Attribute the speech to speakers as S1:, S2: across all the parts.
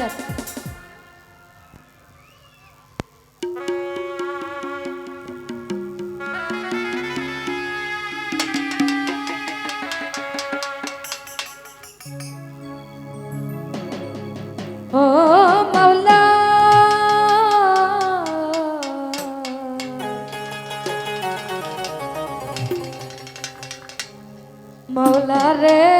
S1: আছে ও মাওলা মাওলা রে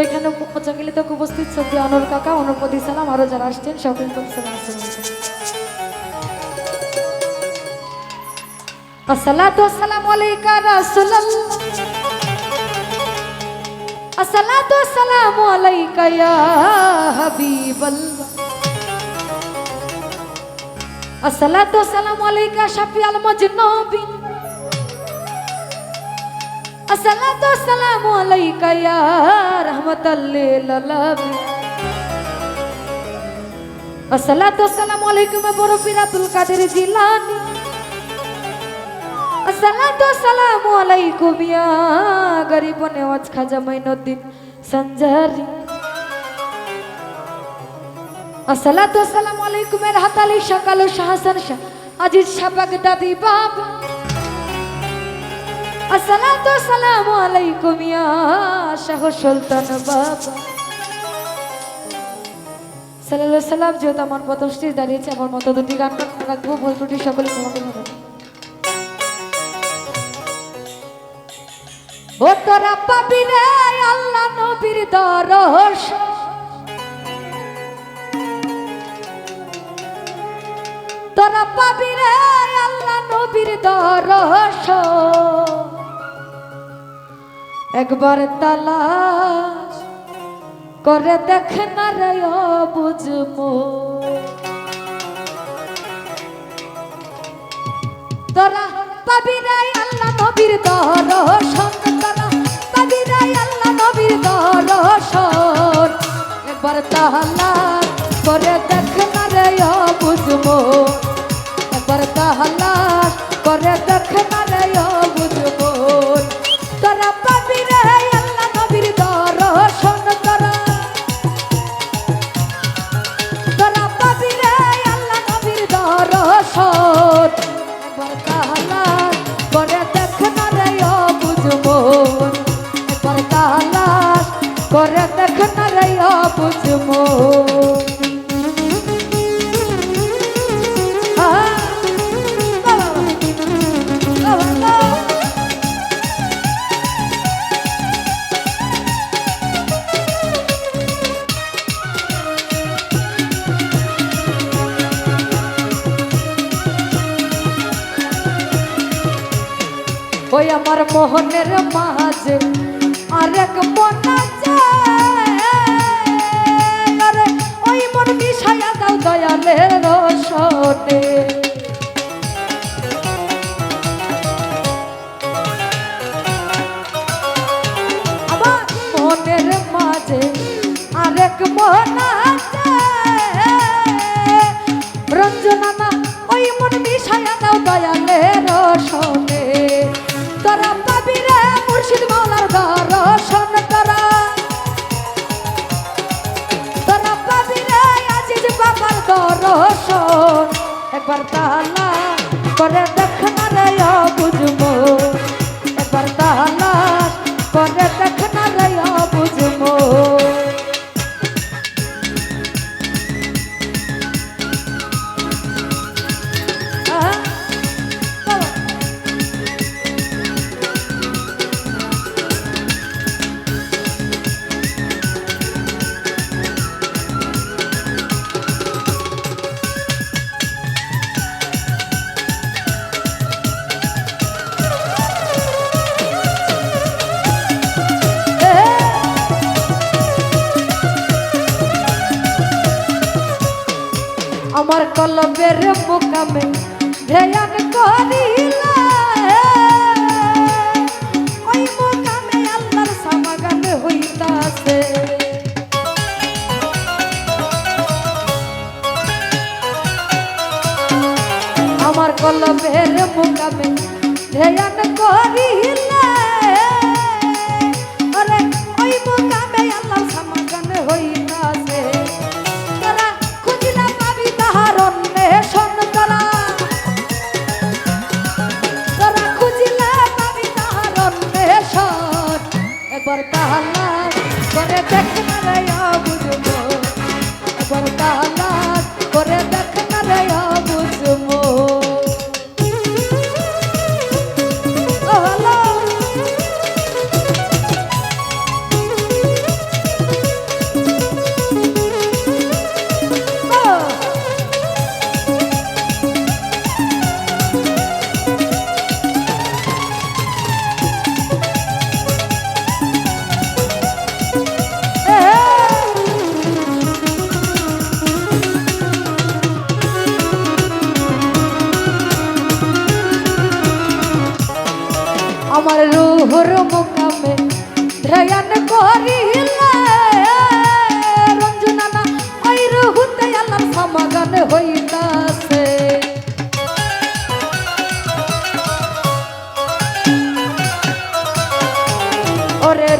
S1: এখানে মোচাগিলি তো উপস্থিত সত্যি অনর কাকা অনুপতি সালাম আরও যারা আসছেন আলাইকা ইয়া রাহমাতাল লিল আসসালাতু আসসালামু আলাইকুম বড় পিরাতুল কাদের জিলানী। আসসালাতু আসসালামু আলাইকুম ইয়া গরিব নেওয়াজ খাজা মাইনুদ্দিন সঞ্জারি। আসসালাতু আসসালামু আলাইকুম এর হাতালি সকাল শাহসান শাহ আজিজ শাহ বাগদাদি বাবা। আসসালাতু আসসালামু আলাইকুম শাহ সুলতান বাবা। সাল্লাল্লাহু সাল্লাম, যেহেতু আমার প্রথম দাঁড়িয়েছে, আমার মতো দুটি গান রাখব ভুল ত্রুটি সকলে ক্ষমা করে ও তোরা পাবি রে আল্লাহ নবীর দরস তোরা পাবি রে আল্লাহ নবীর দরস একবার তালাশ করে দেখ না রে বুঝমো তোরা পাবি রে আল্লাহ নবীর দর্শন, তোরা পাবি রে আল্লাহ নবীর দর্শন। একবার তাহলা করে দেখ না রে বুঝব। একবার তাহলা মোহনের মাঝে আরেক মন আমার কলবের মোকামে ধ্যান করিলা। ওই মোকামে আল্লাহর সমাগম হইতাছে। আমার কলবের মোকামে ধ্যান করিলে। একবার তাহলা করে দেখ না বুঝব আমার রুহর মুকামে ধ্যান করিলে। রঞ্জনা না ওই রুহুতে হইতাছে। ওরে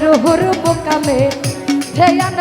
S1: ধ্যান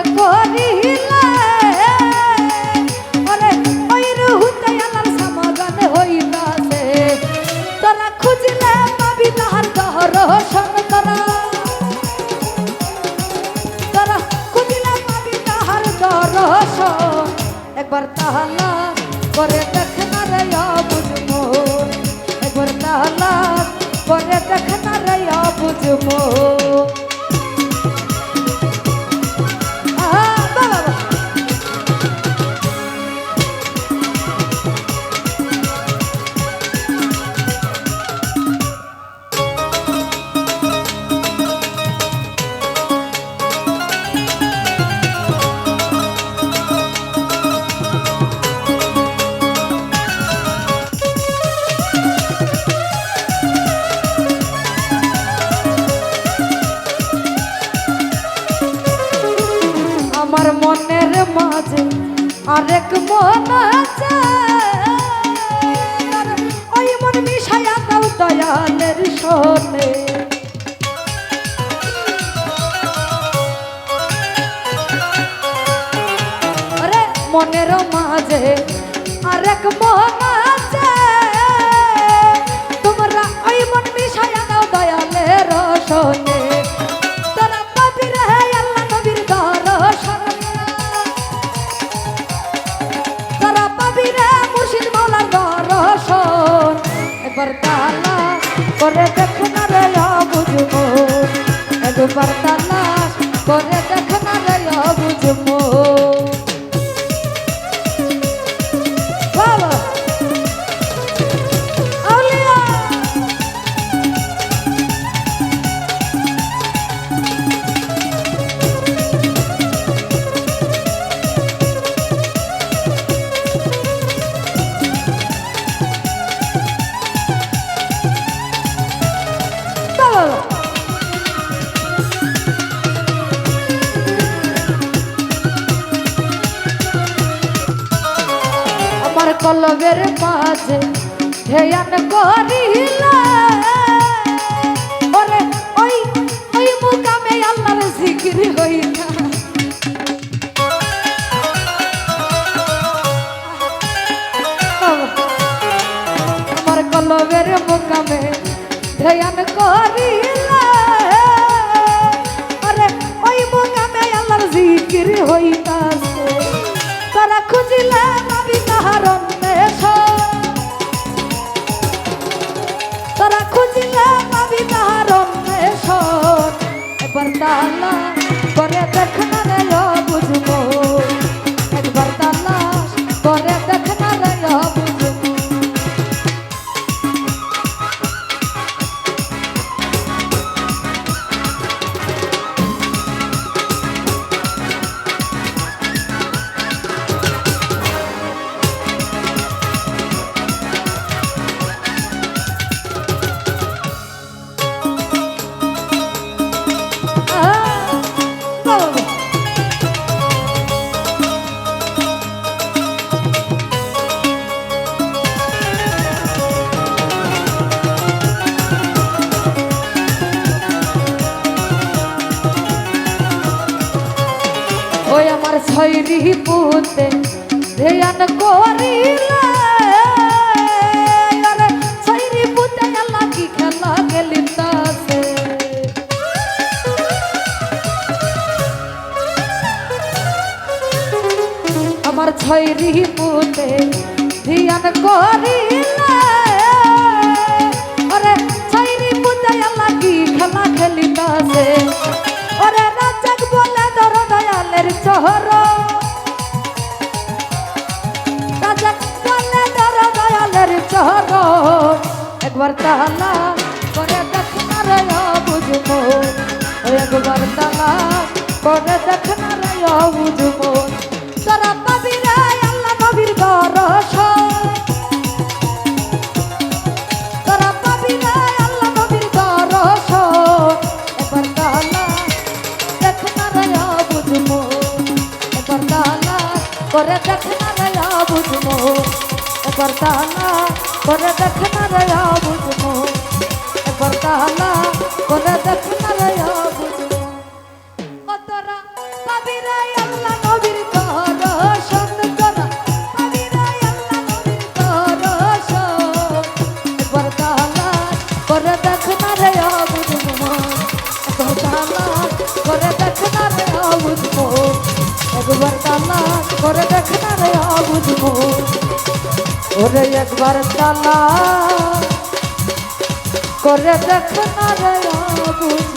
S1: মনের মাঝে আরেক মন আছে। তোমরা ওই মন মিশায়া দাও দয়ালের শোনে তোরা পাবি রে আল্লাহ নবীর দর্শন তোরা পাবি রে মুর্শিদ মাওলার দর্শন করে দেখ রে বুঝব একবার তালা করে কলবের মাঝে ধ্যান করিলে। ওরে ওই ওই মুকামে আল্লাহর জিকির হইতা আমার কলবের মুকামে ধ্যান করিলে। তালা করে দেখ না বুঝব করিলে? ছয়রি পুতে আল্লাহ কি খেলা খেলিতাছে। ওরে রাজাক বলে দর দয়ালের চহর। রাজাক বলে দর দয়ালের চহর। একবার তালা করে দেখ না রে বুঝব একবার তালা করে দেখ না রে বুঝব তোরা পাবি রে আল্লাহ নবীর দরশন একবার তালা করে দেখ না রে বুঝব একবার তালা করে দেখ না রে বুঝব তোরা পাবি রে আল্লাহ নবীর দরশন তোরা পাবি রে আল্লাহ নবীর দরশন একবার তালা করে দেখ না রে বুঝব একবার তালা করে দেখ না রে বুঝব একবার তালা করে দেখ না রে বুঝব ওরে একবার তালা করে দেখ না রে বুঝব